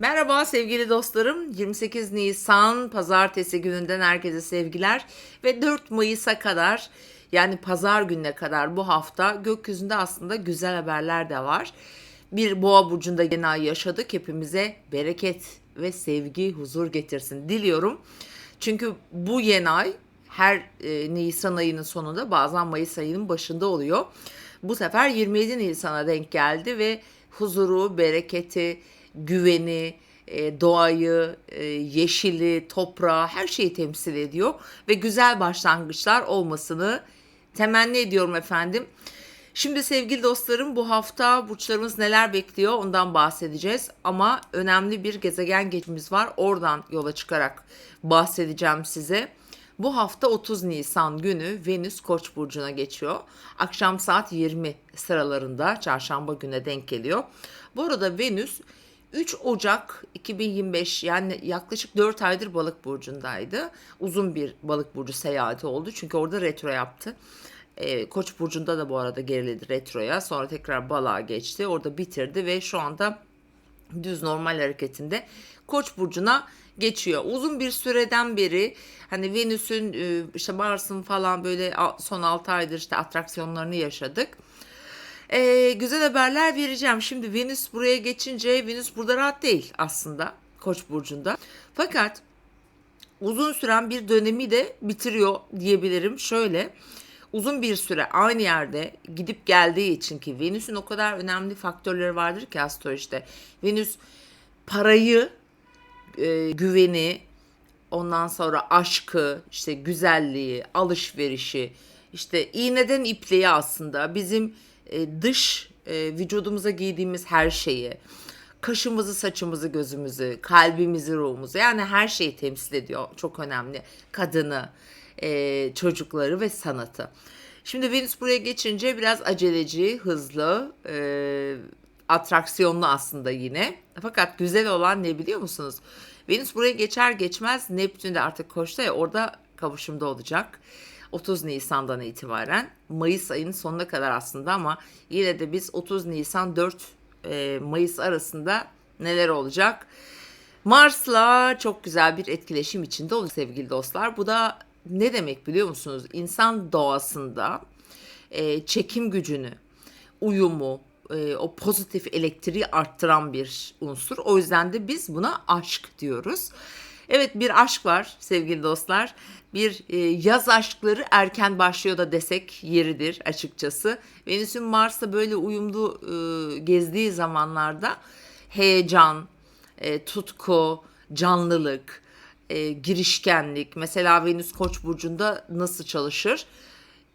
Merhaba sevgili dostlarım. 28 Nisan pazartesi gününden herkese sevgiler ve 4 Mayıs'a kadar yani pazar gününe kadar bu hafta gökyüzünde aslında güzel haberler de var. Bir boğa burcunda yeni ay yaşadık. Hepimize bereket ve sevgi, huzur getirsin diliyorum. Çünkü bu yeni ay her e, Nisan ayının sonunda bazen Mayıs ayının başında oluyor. Bu sefer 27 Nisan'a denk geldi ve huzuru, bereketi, güveni, e, doğayı, e, yeşili, toprağı her şeyi temsil ediyor ve güzel başlangıçlar olmasını temenni ediyorum efendim. Şimdi sevgili dostlarım bu hafta burçlarımız neler bekliyor ondan bahsedeceğiz ama önemli bir gezegen geçimimiz var. Oradan yola çıkarak bahsedeceğim size. Bu hafta 30 Nisan günü Venüs Koç burcuna geçiyor. Akşam saat 20 sıralarında çarşamba güne denk geliyor. Bu arada Venüs 3 Ocak 2025 yani yaklaşık 4 aydır balık burcundaydı. Uzun bir balık burcu seyahati oldu çünkü orada retro yaptı. Ee, Koç burcunda da bu arada geriledi retroya. Sonra tekrar balığa geçti. Orada bitirdi ve şu anda düz normal hareketinde Koç burcuna geçiyor. Uzun bir süreden beri hani Venüs'ün e, işte Mars'ın falan böyle son 6 aydır işte atraksiyonlarını yaşadık. Ee, güzel haberler vereceğim. Şimdi Venüs buraya geçince Venüs burada rahat değil aslında Koç burcunda. Fakat uzun süren bir dönemi de bitiriyor diyebilirim. Şöyle uzun bir süre aynı yerde gidip geldiği için ki Venüs'ün o kadar önemli faktörleri vardır ki astrolojide. Venüs parayı, e, güveni, ondan sonra aşkı, işte güzelliği, alışverişi, işte iğneden ipliğe aslında bizim e, dış e, vücudumuza giydiğimiz her şeyi, kaşımızı, saçımızı, gözümüzü, kalbimizi, ruhumuzu yani her şeyi temsil ediyor. Çok önemli. Kadını, e, çocukları ve sanatı. Şimdi Venüs buraya geçince biraz aceleci, hızlı, e, atraksiyonlu aslında yine. Fakat güzel olan ne biliyor musunuz? Venüs buraya geçer geçmez Neptün de artık koşta ya orada kavuşumda olacak. 30 Nisan'dan itibaren Mayıs ayının sonuna kadar aslında ama yine de biz 30 Nisan 4 e, Mayıs arasında neler olacak? Mars'la çok güzel bir etkileşim içinde olacak sevgili dostlar. Bu da ne demek biliyor musunuz? İnsan doğasında e, çekim gücünü, uyumu, e, o pozitif elektriği arttıran bir unsur. O yüzden de biz buna aşk diyoruz. Evet bir aşk var sevgili dostlar. Bir e, yaz aşkları erken başlıyor da desek yeridir açıkçası. Venüs'ün Mars'ta böyle uyumlu e, gezdiği zamanlarda heyecan, e, tutku, canlılık, e, girişkenlik. Mesela Venüs Koç burcunda nasıl çalışır?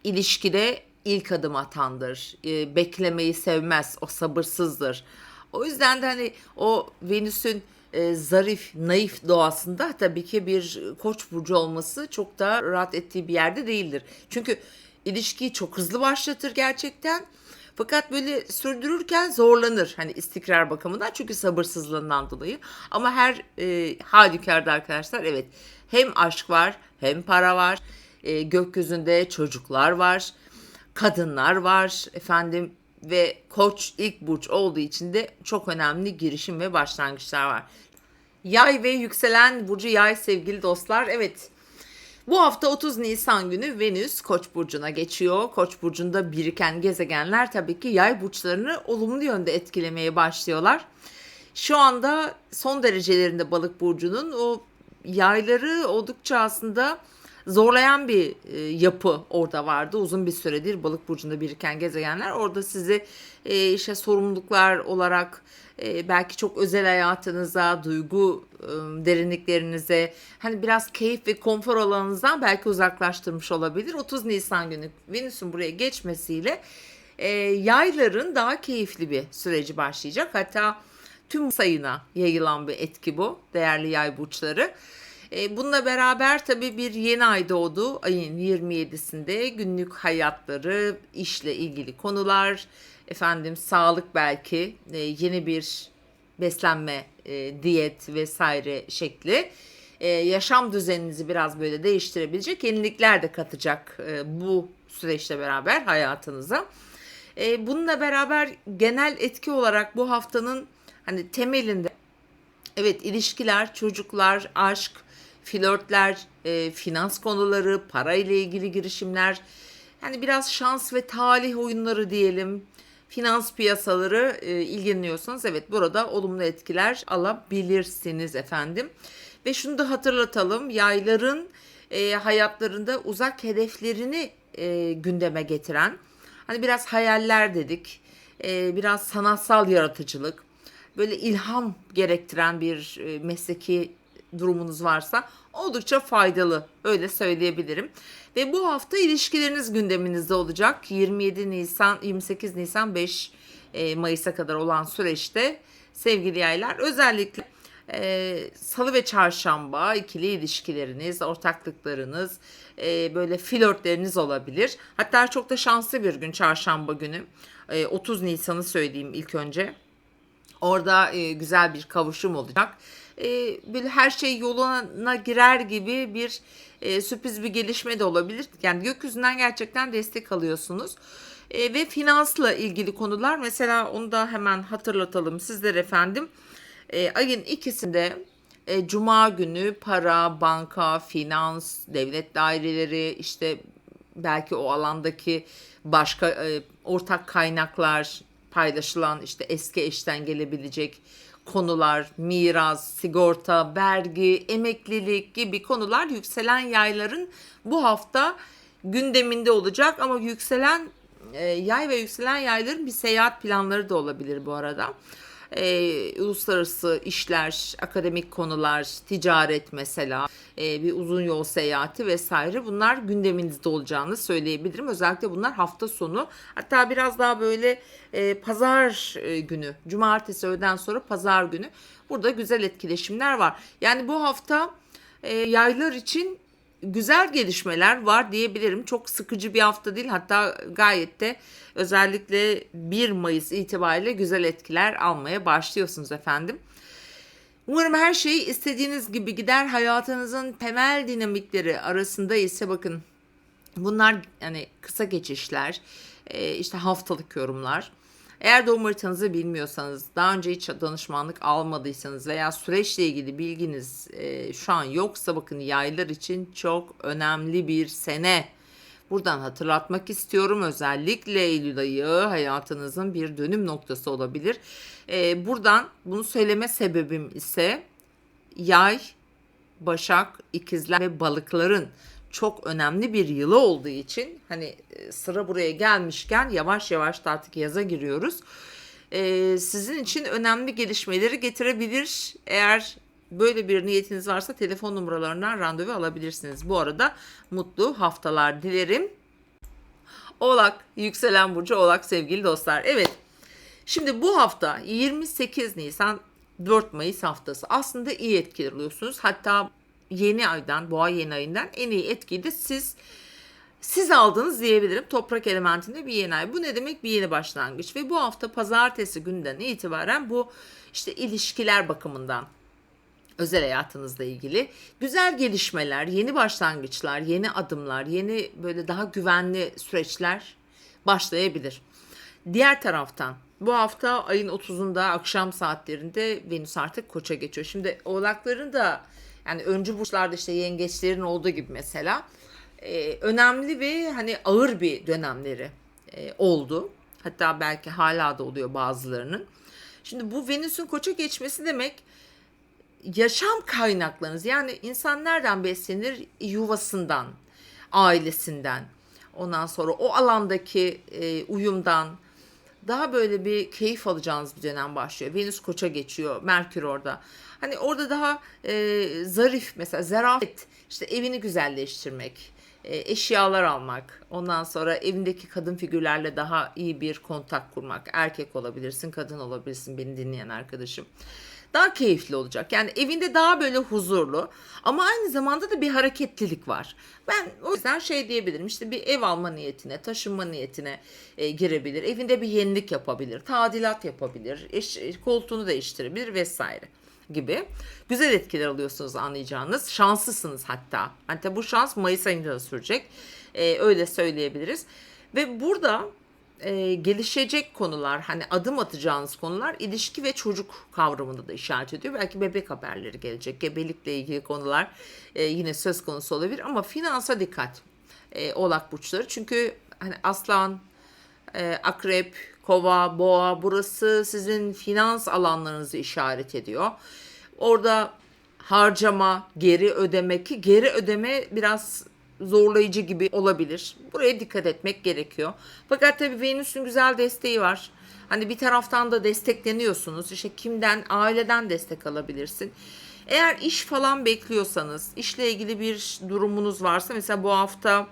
İlişkide ilk adım atandır. E, beklemeyi sevmez, o sabırsızdır. O yüzden de hani o Venüs'ün e, zarif, naif doğasında tabii ki bir koç burcu olması çok da rahat ettiği bir yerde değildir. Çünkü ilişkiyi çok hızlı başlatır gerçekten. Fakat böyle sürdürürken zorlanır hani istikrar bakımından çünkü sabırsızlığından dolayı. Ama her e, halükarda arkadaşlar evet hem aşk var hem para var. E, gökyüzünde çocuklar var. Kadınlar var efendim ve koç ilk burç olduğu için de çok önemli girişim ve başlangıçlar var. Yay ve yükselen burcu yay sevgili dostlar. Evet bu hafta 30 Nisan günü Venüs Koç burcuna geçiyor. Koç burcunda biriken gezegenler tabii ki yay burçlarını olumlu yönde etkilemeye başlıyorlar. Şu anda son derecelerinde balık burcunun o yayları oldukça aslında zorlayan bir e, yapı orada vardı. Uzun bir süredir balık burcunda biriken gezegenler orada sizi e, işte sorumluluklar olarak e, belki çok özel hayatınıza, duygu e, derinliklerinize, hani biraz keyif ve konfor alanınızdan belki uzaklaştırmış olabilir. 30 Nisan günü Venüs'ün buraya geçmesiyle e, yayların daha keyifli bir süreci başlayacak. Hatta tüm sayına yayılan bir etki bu değerli yay burçları. E, bununla beraber tabii bir yeni ay doğdu. Ayın 27'sinde günlük hayatları, işle ilgili konular, efendim sağlık belki, e, yeni bir beslenme, e, diyet vesaire şekli yaşam düzeninizi biraz böyle değiştirebilecek yenilikler de katacak bu süreçle beraber hayatınıza. bununla beraber genel etki olarak bu haftanın hani temelinde Evet ilişkiler, çocuklar, aşk, flörtler, e, finans konuları, para ile ilgili girişimler. Yani biraz şans ve talih oyunları diyelim. Finans piyasaları e, ilgileniyorsanız evet burada olumlu etkiler alabilirsiniz efendim. Ve şunu da hatırlatalım yayların e, hayatlarında uzak hedeflerini e, gündeme getiren hani biraz hayaller dedik e, biraz sanatsal yaratıcılık böyle ilham gerektiren bir e, mesleki durumunuz varsa oldukça faydalı öyle söyleyebilirim. Ve bu hafta ilişkileriniz gündeminizde olacak. 27 Nisan 28 Nisan 5 e, Mayıs'a kadar olan süreçte sevgili yaylar özellikle e, salı ve çarşamba ikili ilişkileriniz, ortaklıklarınız, e, böyle flörtleriniz olabilir. Hatta çok da şanslı bir gün çarşamba günü. E, 30 Nisan'ı söyleyeyim ilk önce. Orada e, güzel bir kavuşum olacak. E, böyle her şey yoluna girer gibi bir e, sürpriz bir gelişme de olabilir. Yani gökyüzünden gerçekten destek alıyorsunuz. E, ve finansla ilgili konular mesela onu da hemen hatırlatalım sizlere efendim. E, ayın ikisinde e, Cuma günü para, banka, finans, devlet daireleri işte belki o alandaki başka e, ortak kaynaklar paylaşılan işte eski eşten gelebilecek konular, miras, sigorta, vergi, emeklilik gibi konular yükselen yayların bu hafta gündeminde olacak. Ama yükselen e, yay ve yükselen yayların bir seyahat planları da olabilir bu arada e, uluslararası işler, akademik konular, ticaret mesela, e, bir uzun yol seyahati vesaire bunlar gündeminizde olacağını söyleyebilirim. Özellikle bunlar hafta sonu hatta biraz daha böyle e, pazar e, günü, cumartesi öğleden sonra pazar günü burada güzel etkileşimler var. Yani bu hafta e, yaylar için güzel gelişmeler var diyebilirim. Çok sıkıcı bir hafta değil hatta gayet de özellikle 1 Mayıs itibariyle güzel etkiler almaya başlıyorsunuz efendim. Umarım her şey istediğiniz gibi gider. Hayatınızın temel dinamikleri arasında ise bakın bunlar yani kısa geçişler, işte haftalık yorumlar. Eğer doğum haritanızı bilmiyorsanız, daha önce hiç danışmanlık almadıysanız veya süreçle ilgili bilginiz e, şu an yoksa bakın yaylar için çok önemli bir sene. Buradan hatırlatmak istiyorum özellikle Eylül ayı hayatınızın bir dönüm noktası olabilir. E, buradan bunu söyleme sebebim ise yay, başak, ikizler ve balıkların çok önemli bir yılı olduğu için hani e, sıra buraya gelmişken yavaş yavaş da artık yaza giriyoruz. Ee, sizin için önemli gelişmeleri getirebilir. Eğer böyle bir niyetiniz varsa telefon numaralarından randevu alabilirsiniz. Bu arada mutlu haftalar dilerim. Oğlak, yükselen burcu Oğlak sevgili dostlar. Evet. Şimdi bu hafta 28 Nisan 4 Mayıs haftası aslında iyi etkiler alıyorsunuz. Hatta yeni aydan, boğa yeni ayından en iyi etkiyi de siz siz aldınız diyebilirim. Toprak elementinde bir yeni ay. Bu ne demek? Bir yeni başlangıç. Ve bu hafta pazartesi günden itibaren bu işte ilişkiler bakımından özel hayatınızla ilgili güzel gelişmeler, yeni başlangıçlar, yeni adımlar, yeni böyle daha güvenli süreçler başlayabilir. Diğer taraftan bu hafta ayın 30'unda akşam saatlerinde Venüs artık koça geçiyor. Şimdi oğlakların da yani öncü burçlarda işte yengeçlerin olduğu gibi mesela e, önemli ve hani ağır bir dönemleri e, oldu. Hatta belki hala da oluyor bazılarının. Şimdi bu Venüs'ün koça geçmesi demek yaşam kaynaklarınız yani insan nereden beslenir? Yuvasından, ailesinden, ondan sonra o alandaki e, uyumdan daha böyle bir keyif alacağınız bir dönem başlıyor. Venüs koça geçiyor, Merkür orada. Hani orada daha e, zarif mesela zarafet işte evini güzelleştirmek, e, eşyalar almak, ondan sonra evindeki kadın figürlerle daha iyi bir kontak kurmak. Erkek olabilirsin, kadın olabilirsin beni dinleyen arkadaşım. Daha keyifli olacak. Yani evinde daha böyle huzurlu ama aynı zamanda da bir hareketlilik var. Ben o yüzden şey diyebilirim işte bir ev alma niyetine, taşınma niyetine e, girebilir. Evinde bir yenilik yapabilir, tadilat yapabilir, eş, koltuğunu değiştirebilir vesaire gibi güzel etkiler alıyorsunuz anlayacağınız. Şanslısınız hatta. Hatta bu şans Mayıs ayında da sürecek. Ee, öyle söyleyebiliriz. Ve burada e, gelişecek konular, hani adım atacağınız konular ilişki ve çocuk kavramını da işaret ediyor. Belki bebek haberleri gelecek, gebelikle ilgili konular e, yine söz konusu olabilir ama finansa dikkat e, oğlak burçları. Çünkü hani aslan, e, akrep, kova, boğa burası sizin finans alanlarınızı işaret ediyor. Orada harcama, geri ödeme ki geri ödeme biraz zorlayıcı gibi olabilir. Buraya dikkat etmek gerekiyor. Fakat tabii Venüs'ün güzel desteği var. Hani bir taraftan da destekleniyorsunuz. İşte kimden? Aileden destek alabilirsin. Eğer iş falan bekliyorsanız, işle ilgili bir durumunuz varsa mesela bu hafta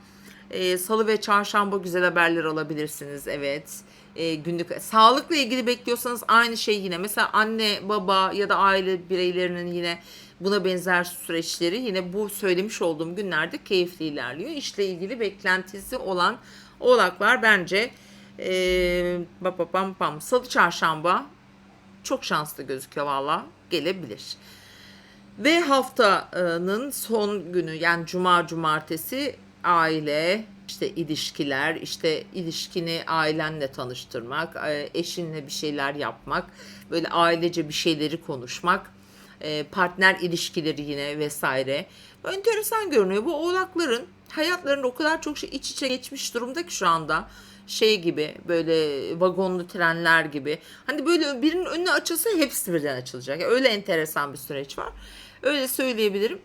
e, salı ve çarşamba güzel haberler alabilirsiniz. Evet. E, günlük sağlıkla ilgili bekliyorsanız aynı şey yine. Mesela anne, baba ya da aile bireylerinin yine buna benzer süreçleri yine bu söylemiş olduğum günlerde keyifli ilerliyor. İşle ilgili beklentisi olan oğlaklar bence e, pam pam pam salı çarşamba çok şanslı gözüküyor valla gelebilir. Ve haftanın son günü yani cuma cumartesi aile, işte ilişkiler, işte ilişkini ailenle tanıştırmak, e, eşinle bir şeyler yapmak, böyle ailece bir şeyleri konuşmak, e, partner ilişkileri yine vesaire. Bu enteresan görünüyor. Bu oğlakların hayatlarında o kadar çok şey iç içe geçmiş durumda ki şu anda şey gibi böyle vagonlu trenler gibi. Hani böyle birinin önüne açılsa hepsi birden açılacak. Öyle enteresan bir süreç var. Öyle söyleyebilirim.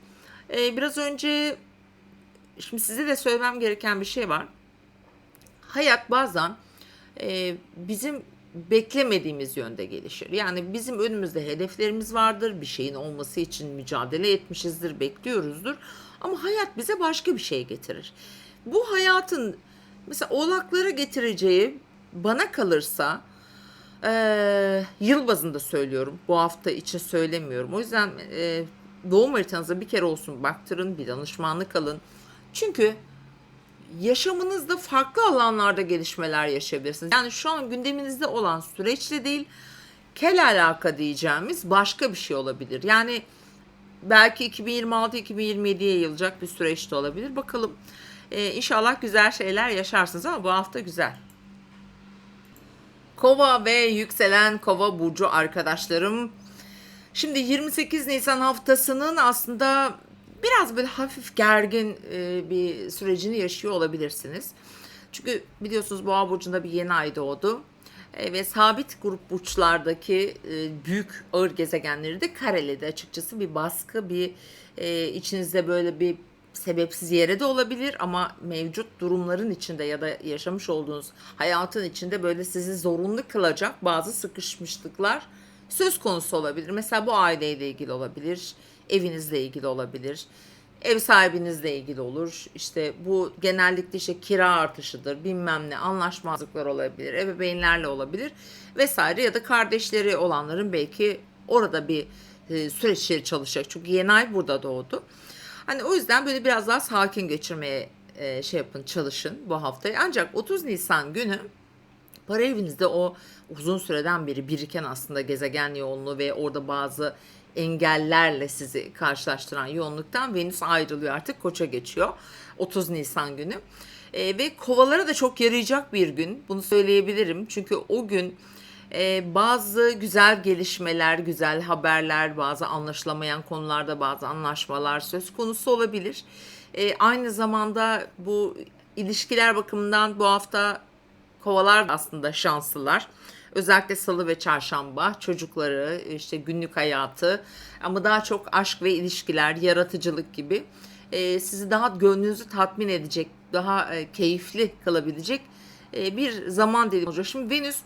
Ee, biraz önce şimdi size de söylemem gereken bir şey var. Hayat bazen e, bizim beklemediğimiz yönde gelişir. Yani bizim önümüzde hedeflerimiz vardır. Bir şeyin olması için mücadele etmişizdir, bekliyoruzdur. Ama hayat bize başka bir şey getirir. Bu hayatın mesela oğlaklara getireceği bana kalırsa e, yıl bazında söylüyorum. Bu hafta için söylemiyorum. O yüzden e, doğum haritanıza bir kere olsun baktırın, bir danışmanlık alın. Çünkü yaşamınızda farklı alanlarda gelişmeler yaşayabilirsiniz. Yani şu an gündeminizde olan süreçle değil, kel alaka diyeceğimiz başka bir şey olabilir. Yani belki 2026-2027'ye yayılacak bir süreç de olabilir. Bakalım ee, inşallah güzel şeyler yaşarsınız ama bu hafta güzel. Kova ve yükselen kova burcu arkadaşlarım. Şimdi 28 Nisan haftasının aslında biraz böyle hafif gergin e, bir sürecini yaşıyor olabilirsiniz. Çünkü biliyorsunuz Boğa burcunda bir yeni ay doğdu. E, ve sabit grup burçlardaki e, büyük ağır gezegenleri de kareledi açıkçası bir baskı bir içinizde böyle bir sebepsiz yere de olabilir ama mevcut durumların içinde ya da yaşamış olduğunuz hayatın içinde böyle sizi zorunlu kılacak bazı sıkışmışlıklar söz konusu olabilir. Mesela bu aileyle ilgili olabilir, evinizle ilgili olabilir, ev sahibinizle ilgili olur. İşte bu genellikle işte kira artışıdır, bilmem ne, anlaşmazlıklar olabilir, ebeveynlerle olabilir vesaire ya da kardeşleri olanların belki orada bir e, süreçleri çalışacak. Çünkü yeni ay burada doğdu. Hani o yüzden böyle biraz daha sakin geçirmeye e, şey yapın, çalışın bu haftayı. Ancak 30 Nisan günü para evinizde o uzun süreden beri biriken aslında gezegen yoğunluğu ve orada bazı engellerle sizi karşılaştıran yoğunluktan Venüs ayrılıyor artık koça geçiyor 30 Nisan günü. E, ve kovalara da çok yarayacak bir gün bunu söyleyebilirim çünkü o gün e, bazı güzel gelişmeler, güzel haberler, bazı anlaşılamayan konularda bazı anlaşmalar söz konusu olabilir. E, aynı zamanda bu ilişkiler bakımından bu hafta kovalar aslında şanslılar. Özellikle salı ve çarşamba çocukları, işte günlük hayatı ama daha çok aşk ve ilişkiler, yaratıcılık gibi e, sizi daha gönlünüzü tatmin edecek, daha e, keyifli kalabilecek e, bir zaman dilimi olacak. Şimdi Venüs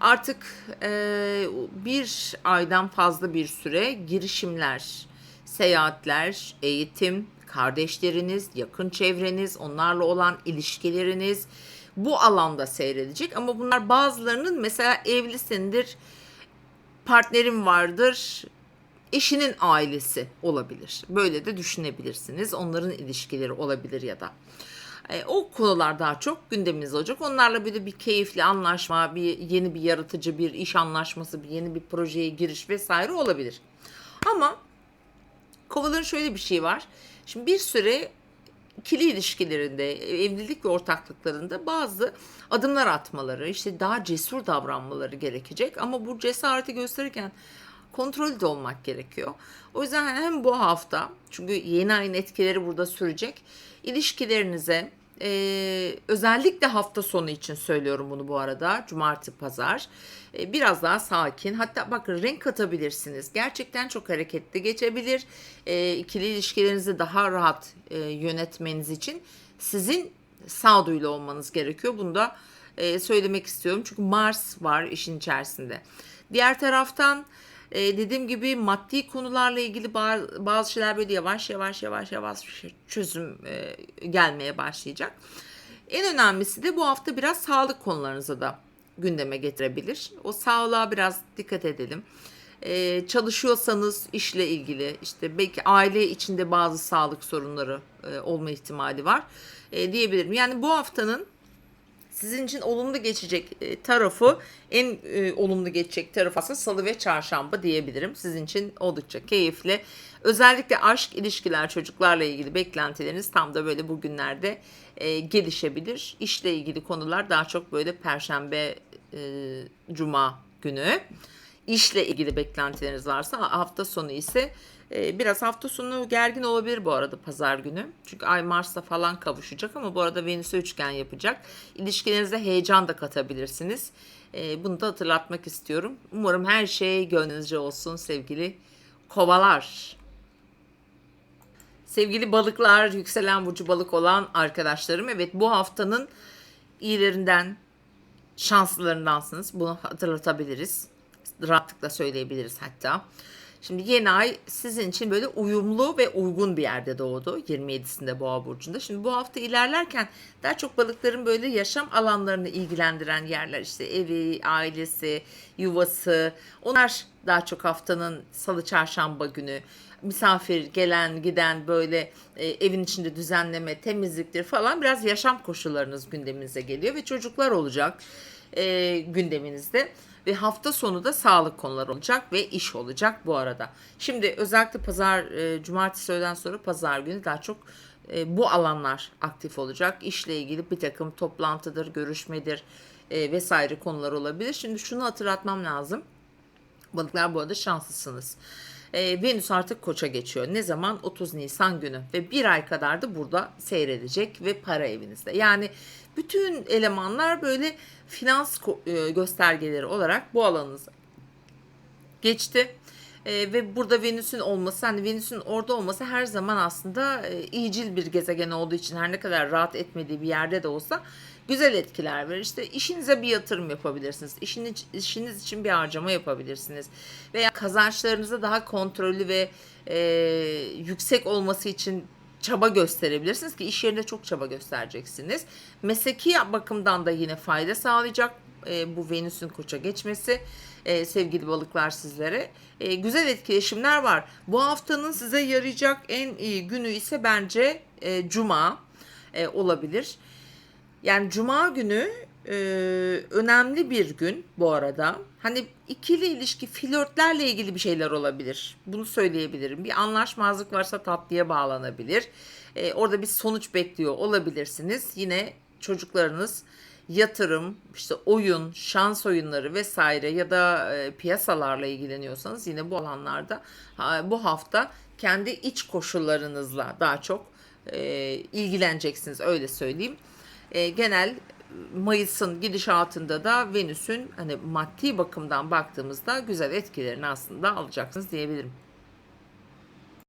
artık e, bir aydan fazla bir süre girişimler, seyahatler, eğitim, kardeşleriniz, yakın çevreniz, onlarla olan ilişkileriniz bu alanda seyredecek. Ama bunlar bazılarının mesela evlisindir, partnerim vardır, eşinin ailesi olabilir. Böyle de düşünebilirsiniz. Onların ilişkileri olabilir ya da. E, o konular daha çok gündemimiz olacak. Onlarla böyle bir keyifli anlaşma, bir yeni bir yaratıcı bir iş anlaşması, bir yeni bir projeye giriş vesaire olabilir. Ama kovaların şöyle bir şey var. Şimdi bir süre ikili ilişkilerinde, evlilik ve ortaklıklarında bazı adımlar atmaları, işte daha cesur davranmaları gerekecek. Ama bu cesareti gösterirken kontrollü de olmak gerekiyor. O yüzden hem bu hafta, çünkü yeni ayın etkileri burada sürecek, ilişkilerinize, ee, özellikle hafta sonu için söylüyorum bunu bu arada. Cumartesi, pazar. Ee, biraz daha sakin. Hatta bakın renk katabilirsiniz. Gerçekten çok hareketli geçebilir. Ee, ikili ilişkilerinizi daha rahat e, yönetmeniz için sizin sağduyulu olmanız gerekiyor. Bunu da e, söylemek istiyorum. Çünkü Mars var işin içerisinde. Diğer taraftan e, dediğim gibi maddi konularla ilgili ba- bazı şeyler böyle yavaş yavaş yavaş yavaş çözüm e, gelmeye başlayacak. En önemlisi de bu hafta biraz sağlık konularınıza da gündeme getirebilir. O sağlığa biraz dikkat edelim. E, çalışıyorsanız işle ilgili işte belki aile içinde bazı sağlık sorunları e, olma ihtimali var e, diyebilirim. Yani bu haftanın sizin için olumlu geçecek e, tarafı en e, olumlu geçecek tarafı aslında salı ve çarşamba diyebilirim. Sizin için oldukça keyifli. Özellikle aşk, ilişkiler, çocuklarla ilgili beklentileriniz tam da böyle bugünlerde e, gelişebilir. İşle ilgili konular daha çok böyle perşembe, e, cuma günü. İşle ilgili beklentileriniz varsa hafta sonu ise e, biraz hafta sonu gergin olabilir bu arada pazar günü. Çünkü Ay Mars'la falan kavuşacak ama bu arada Venüs'e üçgen yapacak. İlişkilerinize heyecan da katabilirsiniz. E, bunu da hatırlatmak istiyorum. Umarım her şey gönlünüzce olsun sevgili kovalar. Sevgili balıklar, yükselen burcu balık olan arkadaşlarım. Evet bu haftanın iyilerinden, şanslılarındansınız. Bunu hatırlatabiliriz. Rahatlıkla söyleyebiliriz hatta. Şimdi yeni ay sizin için böyle uyumlu ve uygun bir yerde doğdu. 27'sinde Boğa burcunda. Şimdi bu hafta ilerlerken daha çok balıkların böyle yaşam alanlarını ilgilendiren yerler işte evi, ailesi, yuvası. Onlar daha çok haftanın salı çarşamba günü misafir gelen giden böyle e, evin içinde düzenleme, temizliktir falan biraz yaşam koşullarınız gündeminize geliyor ve çocuklar olacak e, gündeminizde ve hafta sonu da sağlık konuları olacak ve iş olacak bu arada. Şimdi özellikle pazar, e, cumartesi öğleden sonra pazar günü daha çok e, bu alanlar aktif olacak. İşle ilgili bir takım toplantıdır, görüşmedir e, vesaire konular olabilir. Şimdi şunu hatırlatmam lazım. Balıklar bu arada şanslısınız. E, Venüs artık koça geçiyor. Ne zaman? 30 Nisan günü ve bir ay kadar da burada seyredecek ve para evinizde. Yani bütün elemanlar böyle finans e, göstergeleri olarak bu alanınıza geçti. E, ve burada Venüs'ün olması, hani Venüs'ün orada olması her zaman aslında e, iyicil bir gezegen olduğu için her ne kadar rahat etmediği bir yerde de olsa güzel etkiler verir. İşte işinize bir yatırım yapabilirsiniz. İşiniz, işiniz için bir harcama yapabilirsiniz. Veya kazançlarınızı daha kontrollü ve e, yüksek olması için çaba gösterebilirsiniz ki iş yerinde çok çaba göstereceksiniz. Mesleki bakımdan da yine fayda sağlayacak e, bu Venüs'ün koça geçmesi e, sevgili balıklar sizlere. E, güzel etkileşimler var. Bu haftanın size yarayacak en iyi günü ise bence e, Cuma e, olabilir. Yani Cuma günü e, önemli bir gün bu arada. Hani ikili ilişki, flörtlerle ilgili bir şeyler olabilir. Bunu söyleyebilirim. Bir anlaşmazlık varsa tatlıya bağlanabilir. E, orada bir sonuç bekliyor olabilirsiniz. Yine çocuklarınız yatırım, işte oyun, şans oyunları vesaire ya da e, piyasalarla ilgileniyorsanız yine bu alanlarda ha, bu hafta kendi iç koşullarınızla daha çok e, ilgileneceksiniz öyle söyleyeyim. E, genel Mayıs'ın gidişatında da Venüs'ün hani maddi bakımdan baktığımızda güzel etkilerini aslında alacaksınız diyebilirim.